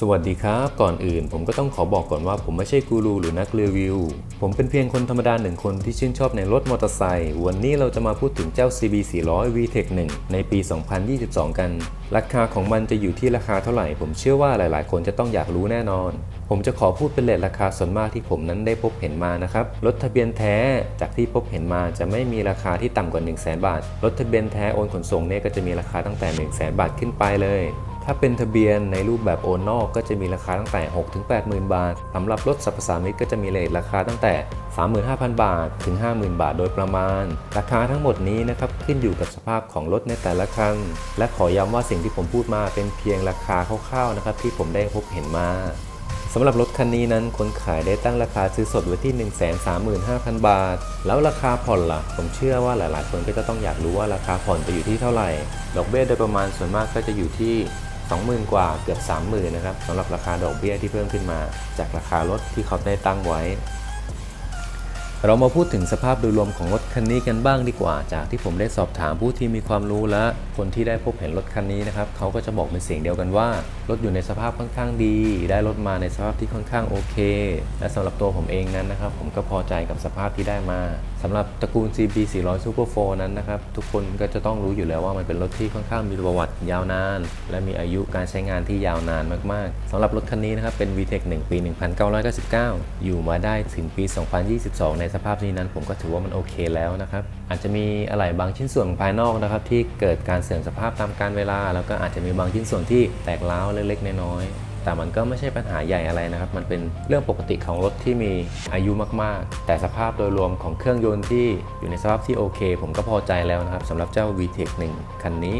สวัสดีครับ ก่อนอื่นผมก็ต้องขอบอกก่อนว่าผมไม่ใช่กูรูหรือนักรีวิว ผมเป็นเพียงคนธรรมดาหนึ่งคนที่ชื่นชอบในรถมอเตอร์ไซค์วันนี้เราจะมาพูดถึงเจ้า CB 400 VTEC 1 ในปี 2022 กัน ราคาของมันจะอยู่ที่ราคาเท่าไหร่ ผมเชื่อว่าหลาย ๆ คนจะต้องอยากรู้แน่นอน ผมจะขอพูดเป็นเลทราคาส่วนมากที่ผมนั้นได้พบเห็นมานะครับรถทะเบียนแท้จากที่พบเห็นมาจะไม่มีราคาที่ต่ำกว่า 1 0 0 0 0แบาทรถทะเบียนแท้โอนขนส่งเนี่ยก็จะมีราคาตั้งแต่ 1 0 0 0 0แบาทขึ้นไปเลย ถ้าเป็นทะเบียนในรูปแบบโอนนอกก็จะมีราคาตั้งแต่6ถึง80,000 บาทสำหรับรถสรรพสามิตก็จะมีเลทราคาตั้งแต่ 35,000 บาท ถึง 50,000 บาทโดยประมาณ ราคาทั้งหมดนี้นะครับขึ้นอยู่กับสภาพของรถในแต่ละคัน และขอย้ำว่าสิ่งที่ผมพูดมาเป็นเพียงราคาคร่าวๆนะครับที่ผมได้พบเห็นมาสำหรับรถคันนี้นั้นคนขายได้ตั้งราคาซื้อสดไว้ที่ 135,000 บาท แล้วราคาผ่อนล่ะ ผมเชื่อว่าหลาย ๆ คนก็จะต้องอยากรู้ว่าราคาผ่อนจะอยู่ที่เท่าไหร่ ดอกเบี้ยโดยประมาณส่วนมากก็จะอยู่ที่ 20,000 กว่าเกือบ 30,000 นะครับสำหรับราคาดอกเบี้ยที่เพิ่มขึ้นมา จากราคารถที่เขาได้ตั้งไว้ เรามาพูดถึงสภาพโดยรวมของรถคันนี้กันบ้างดีกว่า จากที่ผมได้สอบถามผู้ที่มีความรู้และคนที่ได้พบเห็นรถคันนี้นะครับเขาก็จะบอกเป็นเสียงเดียวกันว่ารถอยู่ในสภาพค่อนข้างดี ได้รถมาในสภาพที่ค่อนข้างโอเค และสำหรับตัวผมเองนั้นนะครับ ผมก็พอใจกับสภาพที่ได้มาสำหรับตระกูล CB 400 Super 4นั้นนะครับทุกคนก็จะต้องรู้อยู่แล้วว่ามันเป็นรถที่ค่อนข้างมีประวัติยาวนาน และมีอายุการใช้งานที่ยาวนานมากๆสำหรับรถคันนี้นะครับเป็น VTEC 1 ปี 1999 อยู่มาได้ถึงปี 2022 ในสภาพนี้นั้นผมก็ถือว่ามันโอเคแล้วนะครับ อาจจะมีอะไหล่บางชิ้นส่วนภายนอกนะครับ ที่เกิดการเสื่อมสภาพตามกาลเวลา แล้วก็อาจจะมีบางชิ้นส่วนที่แตกร้าวเล็กๆน้อยๆแต่มันก็ไม่ใช่ปัญหาใหญ่อะไรนะครับ มันเป็นเรื่องปกติของรถที่มีอายุมากๆ แต่สภาพโดยรวมของเครื่องยนต์ที่อยู่ในสภาพที่โอเค ผมก็พอใจแล้วนะครับสำหรับเจ้า VTEC 1คันนี้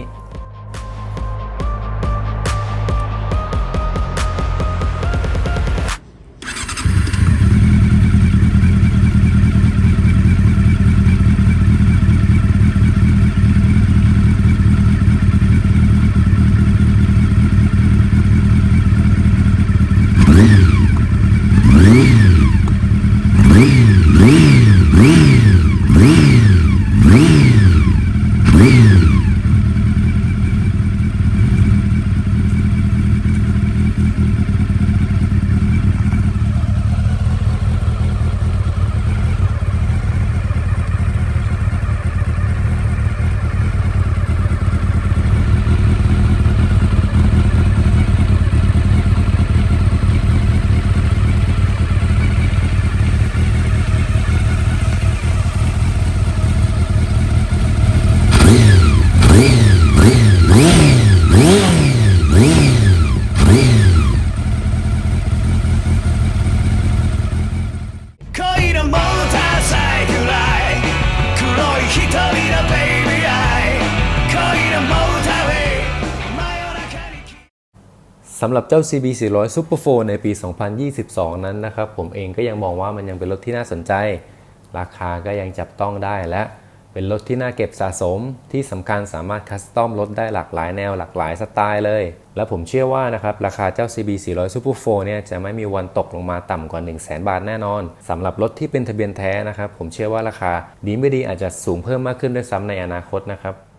สำหรับเจ้า CB 400 Super 4ในปี 2022 นั้นนะครับผมเองก็ยังมองว่ามันยังเป็นรถที่น่าสนใจ ราคาก็ยังจับต้องได้และเป็นรถที่น่าเก็บสะสมที่สำคัญสามารถคัสตอมรถได้หลากหลายแนวหลากหลายสไตล์เลย และผมเชื่อว่านะครับราคาเจ้า CB 400 Super 4เนี่ยจะไม่มีวันตกลงมาต่ำกว่า 1 0 0 0 0แบาทแน่นอนสำหรับรถที่เป็นทะเบียนแท้นะครับผมเชื่อว่าราคาดีไม่ดีอาจจะสูงเพิ่มมากขึ้นด้วยซ้ำในอนาคตนะครับ